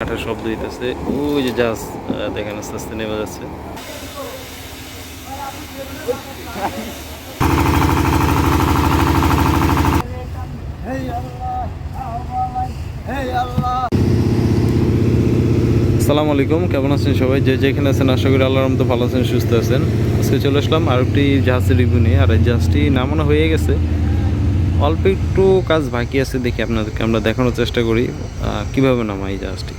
কাঠের শব্দ হইতেছে। ওই যে জাহাজ দেখেন আস্তে আস্তে নেমে যাচ্ছে। আসসালামু আলাইকুম, কেমন আছেন সবাই? যে যেখানে আছেন, আশা করি আল্লাহর মতো ভালো আছেন, সুস্থ আছেন। আজকে চলে আসলাম আর একটি জাহাজের রিভিউ নিয়ে। আর এই জাহাজটি নামানো হয়ে গেছে। অল্প একটু কাজ বাকি আছে দেখি আপনাদেরকে আমরা দেখানোর চেষ্টা করি কীভাবে নামাই জাহাজটি।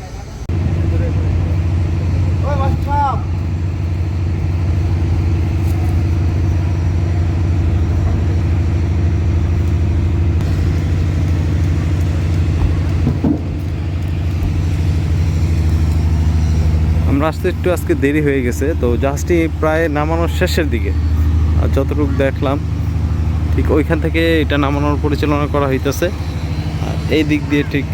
আমরা আসতে একটু আজকে দেরি হয়ে গেছে, তো জাহাজটি প্রায় নামানোর শেষের দিকে। আর যতটুকু দেখলাম, ঠিক ওইখান থেকে এটা নামানোর পরিচালনা করা হইতেছে। আর এই দিক দিয়ে ঠিক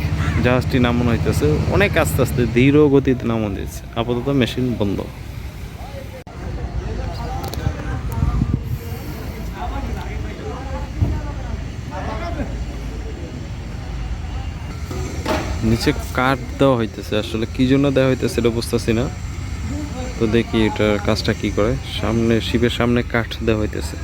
জাহাজটি নামানো হইতেছে। অনেক আস্তে আস্তে ধীর গতিতে নামানো দিচ্ছে আপাতত মেশিন বন্ধ। নিচে কাঠ দেওয়া হইতেছে, আসলে কি জন্য দেওয়া হইতেছে এটা বুঝতেছি না। তো দেখি এটার কাজটা কি করে। সামনে, শিবের সামনে কাঠ দেওয়া হইতেছে।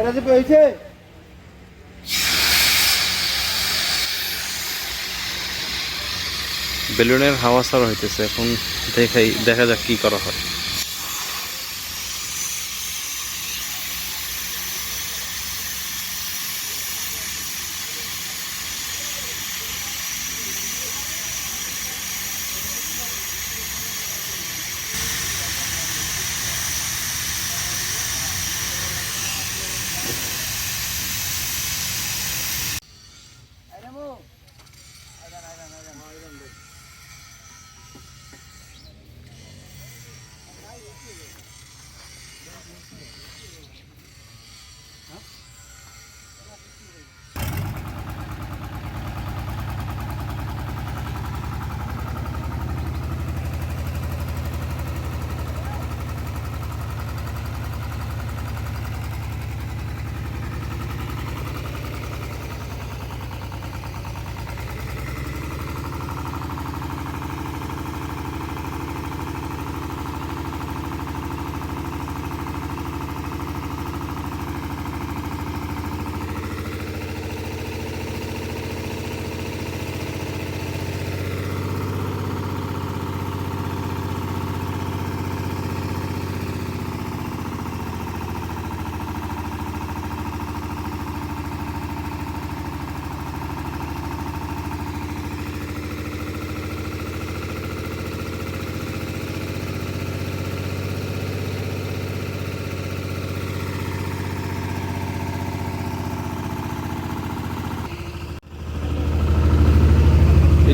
এটা যে বেলুনের হাওয়া ছাড়া হইতেছে। এখন দেখাই দেখা যাক কি করা হয়।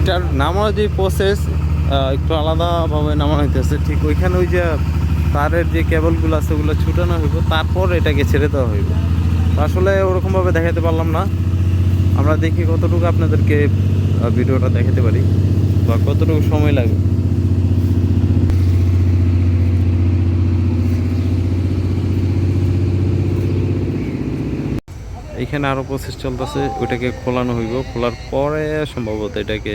এটার নামানোর যে প্রসেস একটু আলাদাভাবে নামানো হইতেছে, ঠিক ওইখানে ওই যে তারের যে কেবলগুলো আছে, ওগুলো ছুটানো হইব, তারপর এটাকে ছেড়ে দেওয়া হইব। আসলে ওরকমভাবে দেখাতে পারলাম না। আমরা দেখি কতটুকু আপনাদেরকে ভিডিওটা দেখাতে পারি বা কতটুকু সময় লাগে এখানে আরও প্রসেস চলতেছে, ওইটাকে খোলানো হইব। খোলার পরে সম্ভবত এটাকে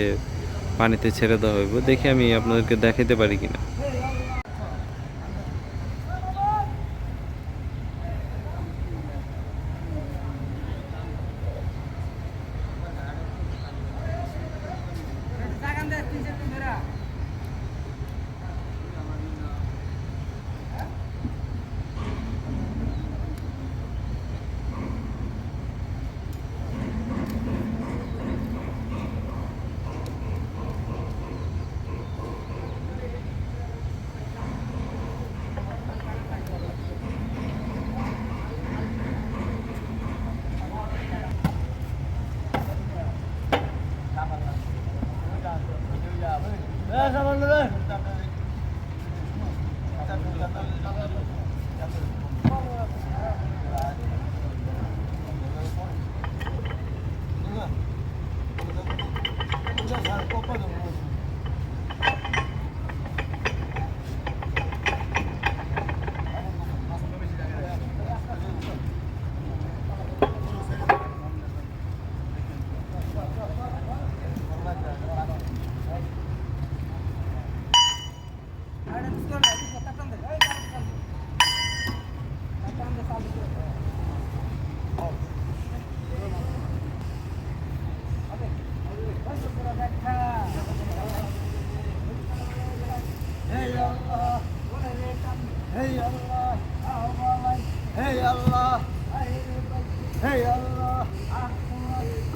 পানিতে ছেড়ে দেওয়া হইব। দেখি আমি আপনাদেরকে দেখাতে পারি কিনা।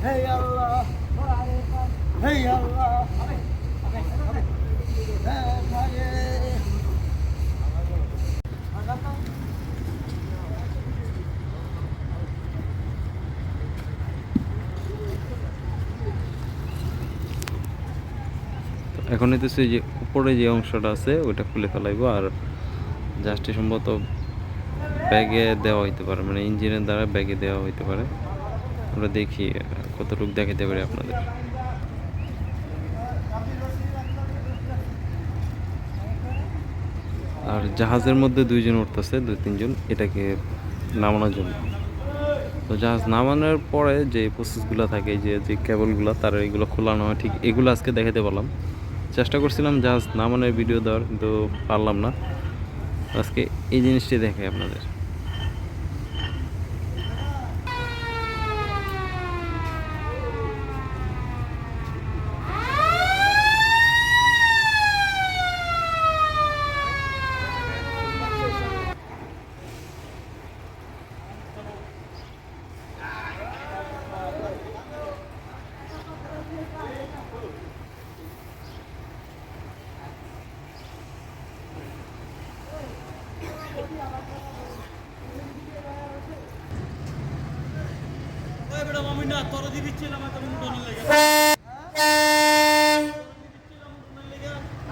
Hey Allah, Hey Allah. এখন হইতেছে যে উপরে যে অংশটা আছে ওইটা খুলে ফেলাইবো আর জাস্টে সম্ভবত ব্যাগে দেওয়া হইতে পারে মানে ইঞ্জিনের দ্বারা ব্যাগে দেওয়া হইতে পারে আমরা দেখি, কতটুকু দেখাতে পারি আপনাদের। আর জাহাজের মধ্যে দুইজন উঠতেছে, দুই তিনজন, এটাকে নামানোর জন্য। তো জাহাজ নামানোর পরে যে প্রসেসগুলো থাকে, যে যে কেবলগুলো তার এগুলো খোলানো হয়, ঠিক এগুলো আজকে দেখাতে পারলাম। চেষ্টা করছিলাম জাহাজ নামানোর ভিডিও দেওয়ার, কিন্তু পারলাম না। আজকে এই জিনিসটি দেখাই আপনাদের।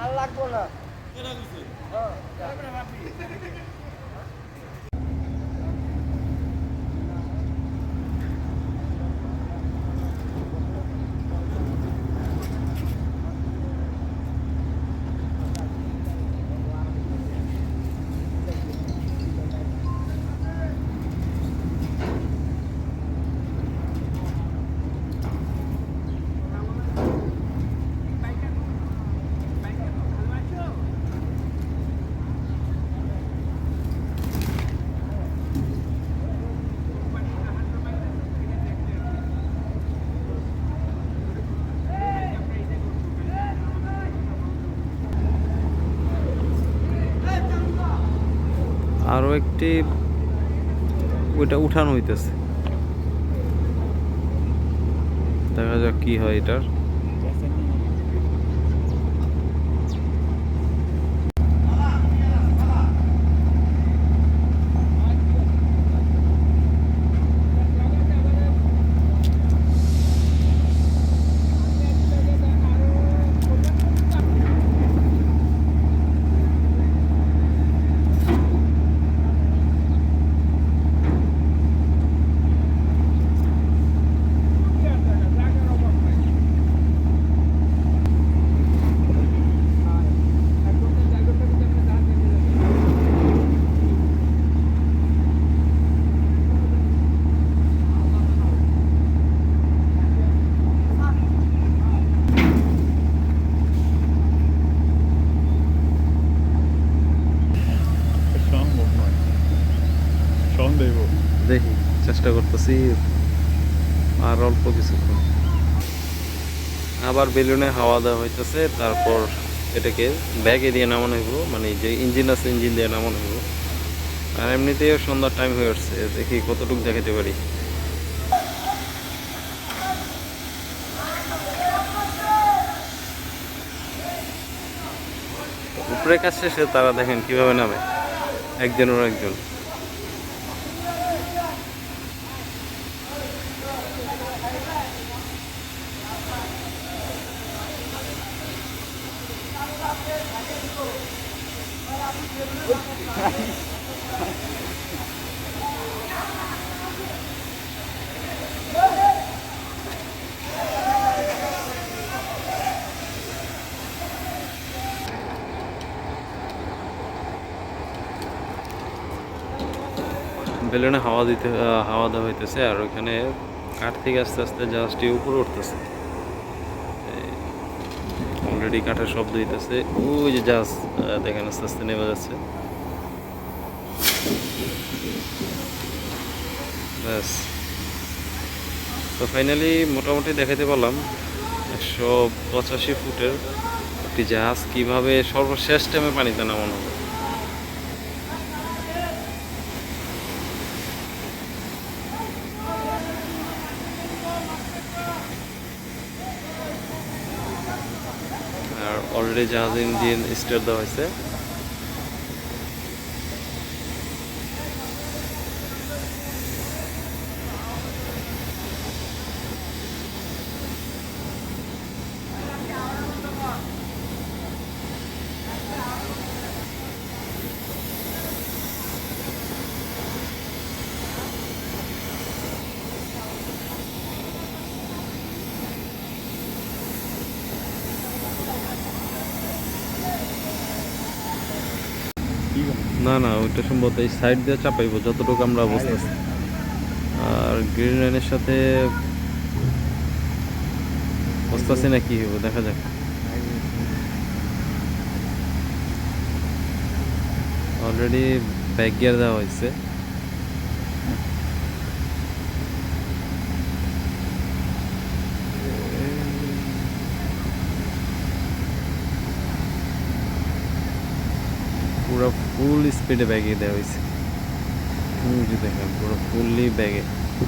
আর লাগবো না। আরও একটি ওইটা উঠানো হইতেছে। দেখা যাক কি হয় এটার সম্ভব নয় সন্দেহ দেখি করতেছি, আর অল্প কিছুক্ষণ। আবার বেলুনে হাওয়া দেওয়া হইতেছে, তারপর এটাকে ব্যাগে দিয়ে নামানো হইব মানে যে ইঞ্জিন আছে ইঞ্জিন দিয়ে নামানো হইব। আর এমনিতেও সন্ধ্যার টাইম হয়ে উঠছে দেখি কতটুকু দেখাতে পারি। উপরে কাজ শেষে তারা দেখেন কীভাবে নামে। একজনের একজন। বেলুনে হাওয়া দিতে, হাওয়া দেওয়া হইতেছে আর ওইখানে কাঠ থেকে আস্তে আস্তে জাহাজটি উপরে উঠতেছে। অলরেডি কাঠের শব্দ হইতেছে। ওই যে জাহাজ দেখেন আস্তে আস্তে নেমে যাচ্ছে। ব্যাস। তো ফাইনালি মোটামুটি দেখাতে পারলাম একশো পঁচাশি ফুটের একটি জাহাজ কীভাবে সর্বশেষ টাইমে পানিতে নামানো অলরেডি জাহাজে ইঞ্জিন স্টার্ট দেওয়া হয়েছে। না না, ওইটা সম্ভবত এই সাইড দিয়ে চাপাইবো, যতটুকু আমরা বুঝতেছি আর গ্রিন লাইনের সাথে বুঝতেছি না কি হবে দেখা যাক। অলরেডি ব্যাক গিয়ার দেওয়া হয়েছে পুরো ফুল স্পিডে ব্যাগে দেওয়া হয়েছে দেখেন পুরো ফুললি ব্যাগে তো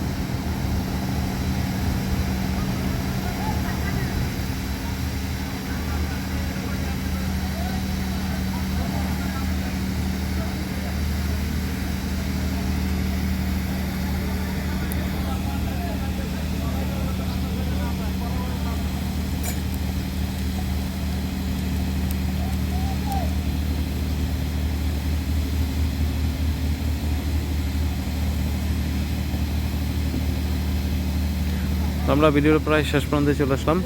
আমরা ভিডিওর প্রায় শেষ প্রান্তে চলে আসলাম।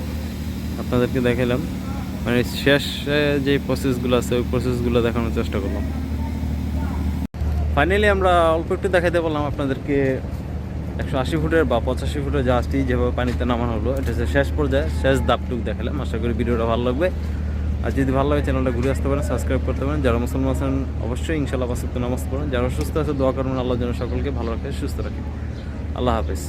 আপনাদেরকে দেখালাম মানে শেষে যে প্রসেসগুলো আছে, ওই প্রসেসগুলো দেখানোর চেষ্টা করলাম। ফাইনালি আমরা অল্প একটু দেখাতে পারলাম আপনাদেরকে একশো আশি ফুটের বা পঁচাশি ফুটের জাহাজটি যেভাবে পানিতে নামানো হলো। এটা হচ্ছে শেষ পর্যায়ে, শেষ দাপটুক দেখালাম। আশা করি ভিডিওটা ভালো লাগবে। আর যদি ভালো লাগে, চ্যানেলটা ঘুরে আসতে পারেন সাবস্ক্রাইব করতে পারেন। যারা মুসলমান আছেন, অবশ্যই ইনশাল্লাহ ওয়াক্ত নামাজ পড়েন। যারা সুস্থ আছে, দোয়া করবেন আল্লাহ যেন সকলকে ভালো রাখে, সুস্থ রাখে। আল্লাহ হাফেজ।